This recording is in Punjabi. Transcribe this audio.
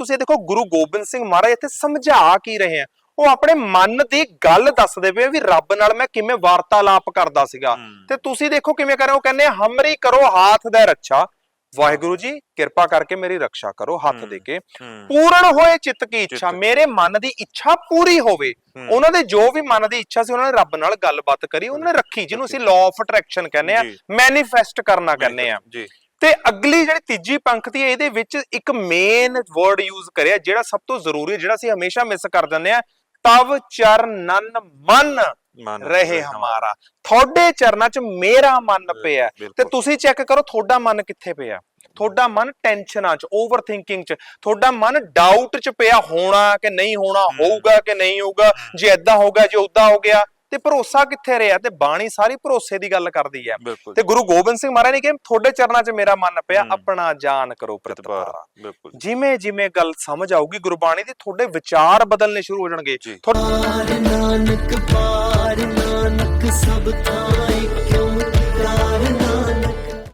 ਤੁਸੀਂ ਦੇਖੋ ਗੁਰੂ ਗੋਬਿੰਦ ਸਿੰਘ ਮਹਾਰਾਜ ਇੱਥੇ ਸਮਝਾ ਕੀ ਰਹੇ ਆ ਉਹ ਆਪਣੇ ਮਨ ਦੀ ਗੱਲ ਦੱਸਦੇ ਪਏ ਵੀ ਰੱਬ ਨਾਲ ਮੈਂ ਕਿਵੇਂ ਵਾਰਤਾਲਾਪ ਕਰਦਾ ਸੀਗਾ। ਤੇ ਤੁਸੀਂ ਦੇਖੋ ਕਿਵੇਂ ਕਰ ਰਹੇ ਹੋ ਉਹ ਕਹਿੰਦੇ ਹਮਰੀ ਕਰੋ ਹਾਥ ਦਾ ਰੱਛਾ ਵਾਹਿਗੁਰੂ ਜੀ ਕਿਰਪਾ ਕਰਕੇ ਮੇਰੀ ਰੱਖਿਆ ਕਰੋ ਹੱਥ। ਦੇ ਕੇ ਪੂਰਨ ਹੋਏ ਚਿੱਤ ਕੀ ਇੱਛਾ। ਮੇਰੇ ਮਨ ਦੀ ਇੱਛਾ ਪੂਰੀ ਹੋਵੇ। ਉਹਨਾਂ ਦੇ ਜੋ ਵੀ ਮਨ ਦੀ ਇੱਛਾ ਸੀ ਉਹਨਾਂ ਨੇ ਰੱਬ ਨਾਲ ਗੱਲਬਾਤ ਕਰੀ ਉਹਨਾਂ ਨੇ ਰੱਖੀ ਜਿਹਨੂੰ ਅਸੀਂ ਲਾਅ ਆਫ ਅਟਰੈਕਸ਼ਨ ਕਹਿੰਦੇ ਆ। ਮੈਨੀਫੈਸਟ ਕਰਨਾ ਕਹਿੰਦੇ ਆ ਜੀ ਤੇ ਅਗਲੀ ਜਿਹੜੀ ਤੀਜੀ ਪੰਕਤੀ ਹੈ ਇਹਦੇ ਵਿੱਚ ਇੱਕ ਮੇਨ ਵਰਡ ਯੂਜ਼ ਕਰਿਆ ਜਿਹੜਾ ਸਭ ਤੋਂ ਜ਼ਰੂਰੀ ਹੈ ਜਿਹੜਾ ਅਸੀਂ ਹਮੇਸ਼ਾ ਮਿਸ ਕਰ ਦਿੰਦੇ ਆ ਤਵ ਚਰਨਨ ਮਨ ਰਹੇ ਹਮਾਰਾ। ਤੁਹਾਡੇ ਚਰਨਾਂ 'ਚ ਮੇਰਾ ਮਨ ਪਿਆ। ਤੇ। ਤੁਸੀਂ ਚੈੱਕ ਕਰੋ ਤੁਹਾਡਾ ਮਨ ਕਿੱਥੇ ਪਿਆ? ਤੁਹਾਡਾ ਮਨ ਟੈਨਸ਼ਨਾਂ 'ਚ ਓਵਰ ਥਿੰਕਿੰਗ 'ਚ ਤੁਹਾਡਾ ਮਨ ਡਾਊਟ 'ਚ ਪਿਆ ਹੋਣਾ ਕਿ ਨਹੀਂ ਹੋਣਾ ਹੋਊਗਾ ਕਿ ਨਹੀਂ ਹੋਊਗਾ ਜੇ ਐਦਾਂ ਹੋਗਾ ਜੇ ਉਦਾਂ ਹੋ ਗਿਆ ਤੇ ਭਰੋਸਾ ਕਿੱਥੇ ਰਿਹਾ? ਤੇ ਬਾਣੀ ਸਾਰੀ ਭਰੋਸੇ ਦੀ ਗੱਲ ਕਰਦੀ ਹੈ। ਬਿਲਕੁਲ ਤੇ ਗੁਰੂ ਗੋਬਿੰਦ ਸਿੰਘ ਮਹਾਰਾਜ ਨੇ ਕਿਹਾ ਤੁਹਾਡੇ ਚਰਨਾਂ 'ਚ ਮੇਰਾ ਮਨ ਪਿਆ। ਆਪਣਾ ਜਾਨ ਕਰੋ ਪ੍ਰਤਿਪਾਰਾ ਜਿਵੇਂ ਜਿਵੇਂ ਗੱਲ ਸਮਝ ਆਊਗੀ ਗੁਰਬਾਣੀ ਦੀ ਤੁਹਾਡੇ ਵਿਚਾਰ ਬਦਲਨੇ ਸ਼ੁਰੂ ਹੋ ਜਾਣਗੇ। ਤੁਹਾਡੇ ਨਾਨਕ ਪਾਰ ਨਾਨਕ ਸਭ ਤਾਂ